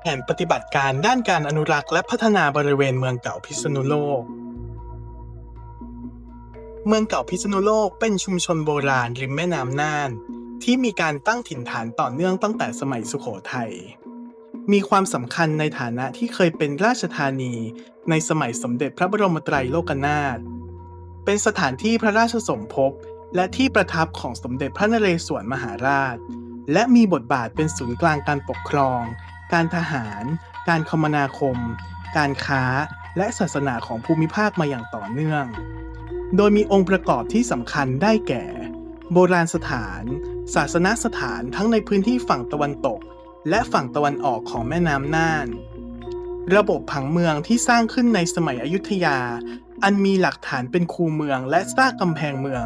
แผนปฏิบัติการด้านการอนุรักษ์และพัฒนาบริเวณเมืองเก่าพิษณุโลก เมืองเก่าพิษณุโลกเป็นชุมชนโบราณริมแม่น้ำน่าน ที่มีการตั้งถิ่นฐานต่อเนื่องตั้งแต่สมัยสุโขทัย มีความสำคัญในฐานะที่เคยเป็นราชธานีในสมัยสมเด็จพระบรมไตรโลกนาถ เป็นสถานที่พระราชสมภพและที่ประทับของสมเด็จพระนเรศวรมหาราช และมีบทบาทเป็นศูนย์กลางการปกครอง การทหาร การคมนาคม การค้า และศาสนาของภูมิภาคมาอย่างต่อเนื่อง โดยมีองค์ประกอบที่สำคัญได้แก่ โบราณสถาน ศาสนสถานทั้งในพื้นที่ฝั่งตะวันตก และฝั่งตะวันออกของแม่น้ำน่าน ระบบผังเมืองที่สร้างขึ้นในสมัยอยุธยา อันมีหลักฐานเป็นคูเมืองและซากกำแพงเมือง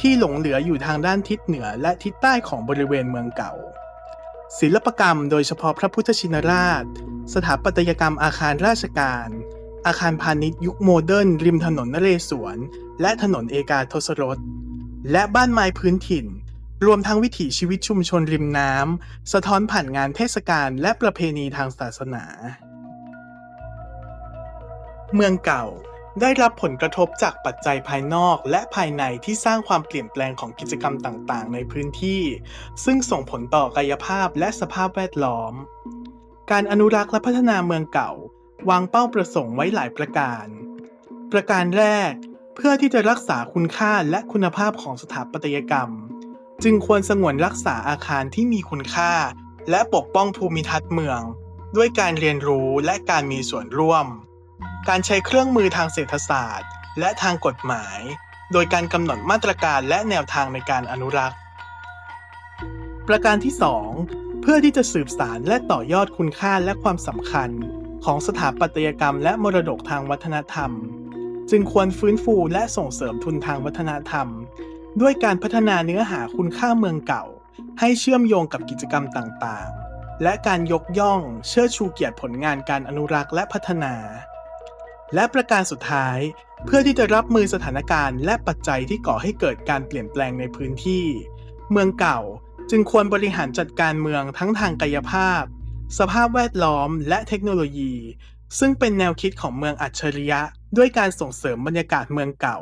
ที่หลงเหลืออยู่ทางด้านทิศเหนือและทิศใต้ของบริเวณเมืองเก่า ศิลปกรรมโดยเฉพาะพระพุทธชินราช สถาปัตยกรรมอาคารราชการ อาคารพาณิชย์ยุคโมเดิร์นริมถนนนเรศวร และถนนเอกาทศรส และบ้านไม้พื้นถิ่น รวมทั้งวิถีชีวิตชุมชนริมน้ำ สะท้อนผ่านงานเทศกาลและประเพณีทางศาสนา เมืองเก่า ได้รับผลกระทบจากปัจจัยภายนอกและภายในที่สร้างความเปลี่ยนแปลงของกิจกรรมต่างๆ ในพื้นที่ ซึ่งส่งผลต่อกายภาพและสภาพแวดล้อม การอนุรักษ์และพัฒนาเมืองเก่า วางเป้าประสงค์ไว้หลายประการ ประการแรก เพื่อที่จะรักษาคุณค่าและคุณภาพของสถาปัตยกรรม จึงควรสงวนรักษาอาคารที่มีคุณค่า และปกป้องภูมิทัศน์เมือง ด้วยการเรียนรู้และการมีส่วนร่วม การใช้เครื่องมือทางเศรษฐศาสตร์ และทางกฎหมาย โดยการกำหนดมาตรการและแนวทางในการอนุรักษ์ ประการที่ 2 เพื่อที่จะสืบสารและต่อยอดคุณค่าและความสำคัญ ของสถาปัตยกรรมและมรดกทางวัฒนธรรม จึงควรฟื้นฟูและส่งเสริมทุนทางวัฒนธรรม ด้วยการพัฒนาเนื้อหาคุณค่าเมืองเก่า ให้เชื่อมโยงกับกิจกรรมต่างๆ และการยกย่องเชิดชูเกียรติผลงานการอนุรักษ์และพัฒนา และประการสุดท้าย เพื่อที่จะรับมือสถานการณ์และปัจจัยที่ก่อให้เกิดการเปลี่ยนแปลงในพื้นที่ เมืองเก่าจึงควรบริหารจัดการเมืองทั้งทางกายภาพ สภาพแวดล้อมและเทคโนโลยี ซึ่งเป็นแนวคิดของเมืองอัจฉริยะ ด้วยการส่งเสริมบรรยากาศเมืองเก่า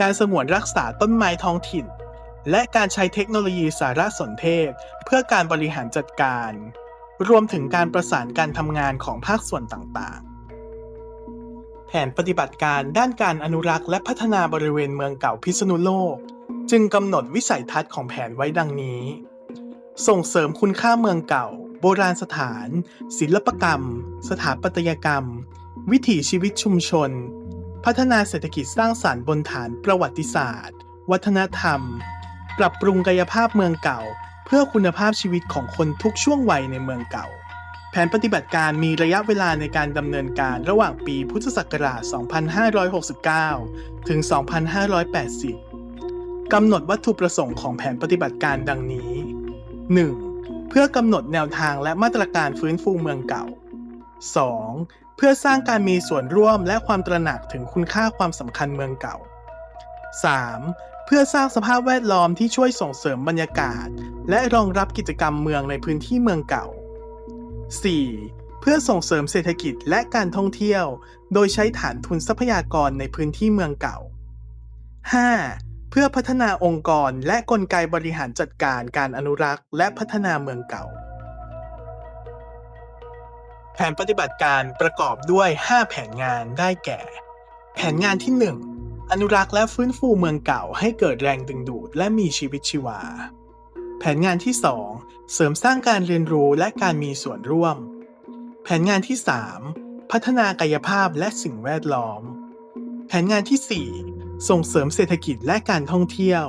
การสงวนรักษาต้นไม้ท้องถิ่น และการใช้เทคโนโลยีสารสนเทศ เพื่อการบริหารจัดการ รวมถึงการประสานการทำงานของภาคส่วนต่างๆ ผนปฏิบัติการด้านการอนุรักษ์และพัฒนาบริเวณเมืองเก่าพิษณุโลก จึงกำหนดวิสัยทัศน์ของแผนไว้ดังนี้ ส่งเสริมคุณค่าเมืองเก่า โบราณสถาน ศิลปกรรม สถาปัตยกรรม วิถีชีวิตชุมชน พัฒนาเศรษฐกิจสร้างสารรค์บนฐานประวัติศาสตร์ วัฒนธรรม ปรับปรุงกายภาพเมืองเก่า เพื่อคุณภาพชีวิตของคนทุกช่วงวัยในเมืองเก่า แผนปฏิบัติการมีระยะเวลาในการดำเนินการระหว่างปีพุทธศักราช 2569 ถึง 2580 กำหนดวัตถุประสงค์ของแผนปฏิบัติการดังนี้ 1. เพื่อกำหนดแนวทางและมาตรการฟื้นฟูเมืองเก่า 2. เพื่อสร้างการมีส่วนร่วมและความตระหนักถึงคุณค่าความสำคัญเมืองเก่า 3. เพื่อสร้างสภาพแวดล้อมที่ช่วยส่งเสริมบรรยากาศ และรองรับกิจกรรมเมืองในพื้นที่เมืองเก่า 4. เพื่อส่งเสริมเศรษฐกิจและการท่องเที่ยว โดยใช้ฐานทุนทรัพยากรในพื้นที่เมืองเก่า 5. เพื่อพัฒนาองค์กรและกลไกบริหารจัดการการอนุรักษ์ และพัฒนาเมืองเก่า แผนปฏิบัติการประกอบด้วย 5 แผนงานได้แก่ แผนงานที่ 1 อนุรักษ์และฟื้นฟูเมืองเก่าให้เกิดแรงดึงดูดและมีชีวิตชีวา แผนงานที่ 2 เสริมสร้างการเรียนรู้และการมีส่วนร่วม แผนงานที่ 3 พัฒนากายภาพและสิ่งแวดล้อม แผนงานที่ 4 ส่งเสริมเศรษฐกิจและการท่องเที่ยว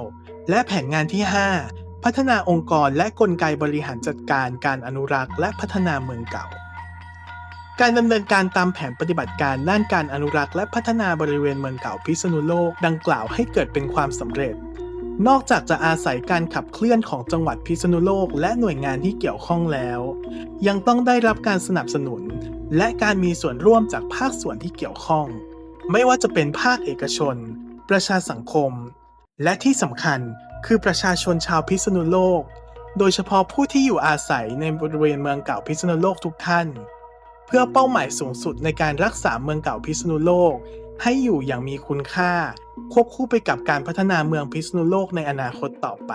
และแผนงานที่ 5 พัฒนาองค์กรและกลไกบริหารจัดการการอนุรักษ์และพัฒนาเมืองเก่า การดำเนินการตามแผนปฏิบัติการด้านการอนุรักษ์และพัฒนาบริเวณเมืองเก่าพิษณุโลกดังกล่าวให้เกิดเป็นความสำเร็จ นอกจากจะอาศัยการขับเคลื่อนของจังหวัดพิษณุโลกและหน่วยงานที่เกี่ยวข้องแล้ว ยังต้องได้รับการสนับสนุน และการมีส่วนร่วมจากภาคส่วนที่เกี่ยวข้อง ไม่ว่าจะเป็นภาคเอกชน ประชาสังคม และที่สำคัญคือประชาชนชาวพิษณุโลก โดยเฉพาะผู้ที่อยู่อาศัยในบริเวณเมืองเก่าพิษณุโลกทุกท่าน เพื่อเป้าหมายสูงสุดในการรักษาเมืองเก่าพิษณุโลก ให้อยู่อย่างมีคุณค่า ควบคู่ไปกับการพัฒนาเมืองพิษณุโลกในอนาคตต่อไป